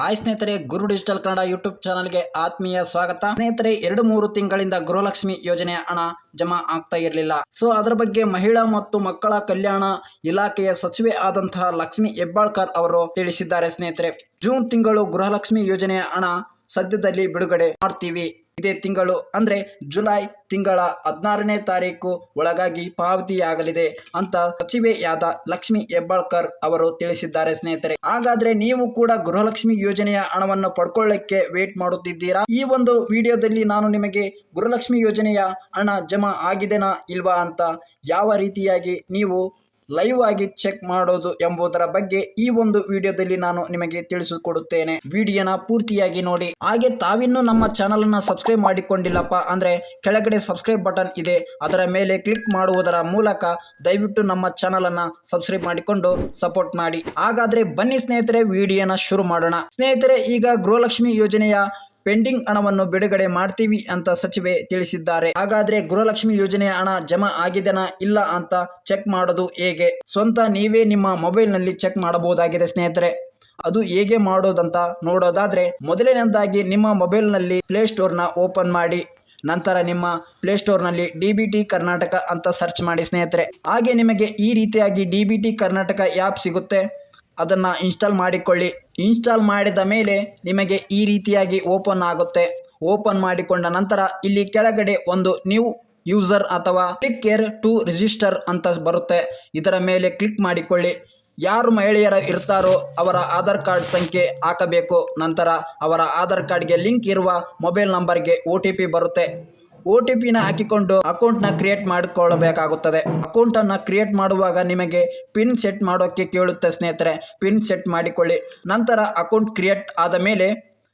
Hi ಸ್ನೇಹಿತರೆ, ಗುರು digital Kannada YouTube ಚಾನಲ್ಗೆ ಆತ್ಮೀಯ ಸ್ವಾಗತ. ಸ್ನೇಹಿತರೆ, ಎರಡು ಮೂರು ತಿಂಗಳಿಂದ ಗೃಹಲಕ್ಷ್ಮಿ ಯೋಜನೆಯ ಹಣ ಜಮಾ ಆಗ್ತಾ ಇರಲಿಲ್ಲ. ಸೊ, ಅದರ ಬಗ್ಗೆ ಮಹಿಳಾ ಮತ್ತು ಮಕ್ಕಳ ಕಲ್ಯಾಣ ಇಲಾಖೆಯ ಸಚಿವೆ ಆದಂತಹ ಲಕ್ಷ್ಮಿ ಹೆಬ್ಬಾಳ್ಕರ್ ಅವರು ತಿಳಿಸಿದ್ದಾರೆ ಸ್ನೇಹಿತರೆ. ಜೂನ್ ತಿಂಗಳು ಗೃಹಲಕ್ಷ್ಮಿ ಯೋಜನೆಯ ಹಣ ಸದ್ಯದಲ್ಲಿ ಬಿಡುಗಡೆ ಮಾಡ್ತೀವಿ. ಇದೇ ತಿಂಗಳು, ಅಂದ್ರೆ ಜುಲೈ ತಿಂಗಳ ಹದಿನಾರನೇ ತಾರೀಕು ಒಳಗಾಗಿ ಪಾವತಿಯಾಗಲಿದೆ ಅಂತ ಸಚಿವೆಯಾದ ಲಕ್ಷ್ಮಿ ಹೆಬ್ಬಾಳ್ಕರ್ ಅವರು ತಿಳಿಸಿದ್ದಾರೆ ಸ್ನೇಹಿತರೆ. ಹಾಗಾದ್ರೆ ನೀವು ಕೂಡ ಗೃಹಲಕ್ಷ್ಮಿ ಯೋಜನೆಯ ಹಣವನ್ನು ಪಡ್ಕೊಳ್ಳಕ್ಕೆ ವೇಟ್ ಮಾಡುತ್ತಿದ್ದೀರಾ? ಈ ಒಂದು ವಿಡಿಯೋದಲ್ಲಿ ನಾನು ನಿಮಗೆ ಗೃಹಲಕ್ಷ್ಮಿ ಯೋಜನೆಯ ಹಣ ಜಮಾ ಆಗಿದೆನಾ ಇಲ್ವಾ ಅಂತ ಯಾವ ರೀತಿಯಾಗಿ ನೀವು ಲೈವ್ ಆಗಿ ಚೆಕ್ ಮಾಡೋದು ಎಂಬುದರ ಬಗ್ಗೆ ಈ ಒಂದು ವಿಡಿಯೋದಲ್ಲಿ ನಾನು ನಿಮಗೆ ತಿಳಿಸಿಕೊಡುತ್ತೇನೆ. ವಿಡಿಯೋನ ಪೂರ್ತಿಯಾಗಿ ನೋಡಿ. ಹಾಗೆ ತಾವಿನ್ನೂ ನಮ್ಮ ಚಾನಲ್ ಅನ್ನ ಸಬ್ಸ್ಕ್ರೈಬ್ ಮಾಡಿಕೊಂಡಿಲ್ಲಪ್ಪ ಅಂದ್ರೆ ಕೆಳಗಡೆ ಸಬ್ಸ್ಕ್ರೈಬ್ ಬಟನ್ ಇದೆ. ಅದರ ಮೇಲೆ ಕ್ಲಿಕ್ ಮಾಡುವುದರ ಮೂಲಕ ದಯವಿಟ್ಟು ನಮ್ಮ ಚಾನಲ್ ಅನ್ನ ಸಬ್ಸ್ಕ್ರೈಬ್ ಮಾಡಿಕೊಂಡು ಸಪೋರ್ಟ್ ಮಾಡಿ. ಹಾಗಾದ್ರೆ ಬನ್ನಿ ಸ್ನೇಹಿತರೆ, ವಿಡಿಯೋನ ಶುರು ಮಾಡೋಣ. ಸ್ನೇಹಿತರೆ, ಈಗ ಗೃಹಲಕ್ಷ್ಮಿ ಯೋಜನೆಯ ಪೆಂಡಿಂಗ್ ಹಣವನ್ನು ಬಿಡುಗಡೆ ಮಾಡ್ತೀವಿ ಅಂತ ಸಚಿವೆ ತಿಳಿಸಿದ್ದಾರೆ. ಹಾಗಾದ್ರೆ ಗೃಹಲಕ್ಷ್ಮಿ ಯೋಜನೆಯ ಹಣ ಜಮಾ ಆಗಿದೆನಾ ಇಲ್ಲ ಅಂತ ಚೆಕ್ ಮಾಡೋದು ಹೇಗೆ? ಸ್ವಂತ ನೀವೇ ನಿಮ್ಮ ಮೊಬೈಲ್ನಲ್ಲಿ ಚೆಕ್ ಮಾಡಬಹುದಾಗಿದೆ ಸ್ನೇಹಿತರೆ. ಅದು ಹೇಗೆ ಮಾಡೋದಂತ ನೋಡೋದಾದ್ರೆ ಮೊದಲನೇದಾಗಿ ನಿಮ್ಮ ಮೊಬೈಲ್ನಲ್ಲಿ ಪ್ಲೇ ಸ್ಟೋರ್ನ ಓಪನ್ ಮಾಡಿ, ನಂತರ ನಿಮ್ಮ ಪ್ಲೇಸ್ಟೋರ್ನಲ್ಲಿ ಡಿ ಬಿ ಟಿ ಕರ್ನಾಟಕ ಅಂತ ಸರ್ಚ್ ಮಾಡಿ ಸ್ನೇಹಿತರೆ. ಹಾಗೆ ನಿಮಗೆ ಈ ರೀತಿಯಾಗಿ D B T Karnataka app ಸಿಗುತ್ತೆ. ಅದನ್ನು ಇನ್ಸ್ಟಾಲ್ ಮಾಡಿಕೊಳ್ಳಿ. ಇನ್ಸ್ಟಾಲ್ ಮಾಡಿದ ಮೇಲೆ ನಿಮಗೆ ಈ ರೀತಿಯಾಗಿ ಓಪನ್ ಆಗುತ್ತೆ. ಓಪನ್ ಮಾಡಿಕೊಂಡ ನಂತರ ಇಲ್ಲಿ ಕೆಳಗಡೆ ಒಂದು ನ್ಯೂ ಯೂಸರ್ ಅಥವಾ ಕ್ಲಿಕ್ ಕೇರ್ ಟು ರಿಜಿಸ್ಟರ್ ಅಂತ ಬರುತ್ತೆ. ಇದರ ಮೇಲೆ ಕ್ಲಿಕ್ ಮಾಡಿಕೊಳ್ಳಿ. ಯಾರು ಮಹಿಳೆಯರ ಇರ್ತಾರೋ ಅವರ ಆಧಾರ್ ಕಾರ್ಡ್ ಸಂಖ್ಯೆ ಹಾಕಬೇಕು. ನಂತರ ಅವರ ಆಧಾರ್ ಕಾರ್ಡ್ಗೆ ಲಿಂಕ್ ಇರುವ ಮೊಬೈಲ್ ನಂಬರ್ಗೆ ಒ ಟಿ ಪಿ ಬರುತ್ತೆ. ಒ ಟಿ ಪಿನ ಹಾಕಿಕೊಂಡು ಅಕೌಂಟ್ನ ಕ್ರಿಯೇಟ್ ಮಾಡಿಕೊಳ್ಳಬೇಕಾಗುತ್ತದೆ ಅಕೌಂಟನ್ನು ಕ್ರಿಯೇಟ್ ಮಾಡುವಾಗ ನಿಮಗೆ ಪಿನ್ ಸೆಟ್ ಮಾಡೋಕ್ಕೆ ಕೇಳುತ್ತೆ ಸ್ನೇಹಿತರೆ, ಪಿನ್ ಸೆಟ್ ಮಾಡಿಕೊಳ್ಳಿ. ನಂತರ ಅಕೌಂಟ್ ಕ್ರಿಯೇಟ್ ಆದ ಮೇಲೆ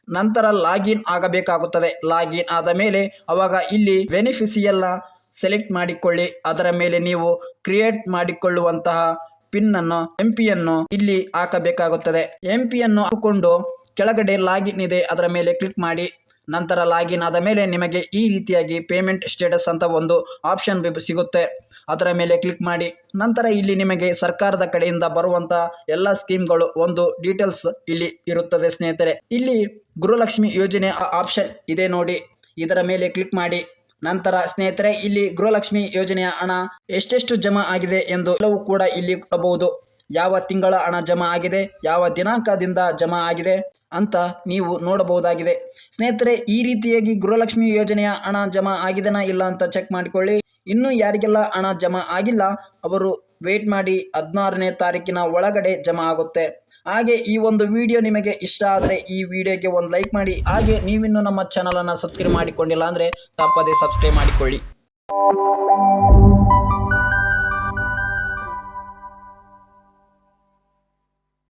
ನಂತರ ಲಾಗಿನ್ ಆಗಬೇಕಾಗುತ್ತದೆ. ಲಾಗಿನ್ ಆದ ಮೇಲೆ ಅವಾಗ ಇಲ್ಲಿ ಬೆನಿಫಿಷಿಯಲ್ನ ಸೆಲೆಕ್ಟ್ ಮಾಡಿಕೊಳ್ಳಿ. ಅದರ ಮೇಲೆ ನೀವು ಕ್ರಿಯೇಟ್ ಮಾಡಿಕೊಳ್ಳುವಂತಹ ಪಿನ್ ಅನ್ನು ಎಂ ಪಿಯನ್ನು ಇಲ್ಲಿ ಹಾಕಬೇಕಾಗುತ್ತದೆ. ಎಂ ಪಿಯನ್ನು ಹಾಕಿಕೊಂಡು ಕೆಳಗಡೆ ಲಾಗಿನ್ ಇದೆ, ಅದರ ಮೇಲೆ ಕ್ಲಿಕ್ ಮಾಡಿ. ನಂತರ ಲಾಗಿನ್ ಆದ ಮೇಲೆ ನಿಮಗೆ ಈ ರೀತಿಯಾಗಿ ಪೇಮೆಂಟ್ ಸ್ಟೇಟಸ್ ಅಂತ ಒಂದು ಆಪ್ಷನ್ ಸಿಗುತ್ತೆ. ಅದರ ಮೇಲೆ ಕ್ಲಿಕ್ ಮಾಡಿ. ನಂತರ ಇಲ್ಲಿ ನಿಮಗೆ ಸರ್ಕಾರದ ಕಡೆಯಿಂದ ಬರುವಂತ ಎಲ್ಲ ಸ್ಕೀಮ್ಗಳು ಒಂದು ಡೀಟೇಲ್ಸ್ ಇಲ್ಲಿ ಇರುತ್ತದೆ ಸ್ನೇಹಿತರೆ. ಇಲ್ಲಿ ಗೃಹಲಕ್ಷ್ಮಿ ಯೋಜನೆ ಆಪ್ಷನ್ ಇದೆ ನೋಡಿ. ಇದರ ಮೇಲೆ ಕ್ಲಿಕ್ ಮಾಡಿ. ನಂತರ ಸ್ನೇಹಿತರೆ, ಇಲ್ಲಿ ಗೃಹಲಕ್ಷ್ಮಿ ಯೋಜನೆಯ ಹಣ ಎಷ್ಟೆಷ್ಟು ಜಮಾ ಆಗಿದೆ ಎಂದು ಎಲ್ಲವೂ ಕೂಡ ಇಲ್ಲಿ ಕೊಡಬಹುದು ಯಾವ ತಿಂಗಳ ಹಣ ಜಮಾ ಆಗಿದೆ, ಯಾವ ದಿನಾಂಕದಿಂದ ಜಮಾ ಆಗಿದೆ ಅಂತ ನೀವು ನೋಡಬಹುದಾಗಿದೆ. ಸ್ನೇಹಿತರೆ, ಈ ರೀತಿಯಾಗಿ ಗೃಹಲಕ್ಷ್ಮಿ ಯೋಜನೆಯ ಹಣ ಜಮಾ ಆಗಿದೆನಾ ಇಲ್ಲ ಅಂತ ಚೆಕ್ ಮಾಡಿಕೊಳ್ಳಿ. ಇನ್ನು ಯಾರಿಗೆಲ್ಲ ಹಣ ಜಮಾ ಆಗಿಲ್ಲ, ಅವರು ವೇಟ್ ಮಾಡಿ ಹದಿನಾರನೇ ತಾರೀಕಿನ ಒಳಗಡೆ ಜಮಾ ಆಗುತ್ತೆ. ಹಾಗೆ ಈ ಒಂದು ವಿಡಿಯೋ ನಿಮಗೆ ಇಷ್ಟ ಆದರೆ ಈ ವಿಡಿಯೋಗೆ ಒಂದು ಲೈಕ್ ಮಾಡಿ. ಹಾಗೆ ನೀವಿನ್ನೂ ನಮ್ಮ ಚಾನಲನ್ನು ಸಬ್ಸ್ಕ್ರೈಬ್ ಮಾಡಿಕೊಂಡಿಲ್ಲ ಅಂದರೆ ತಪ್ಪದೇ ಸಬ್ಸ್ಕ್ರೈಬ್ ಮಾಡಿಕೊಳ್ಳಿ.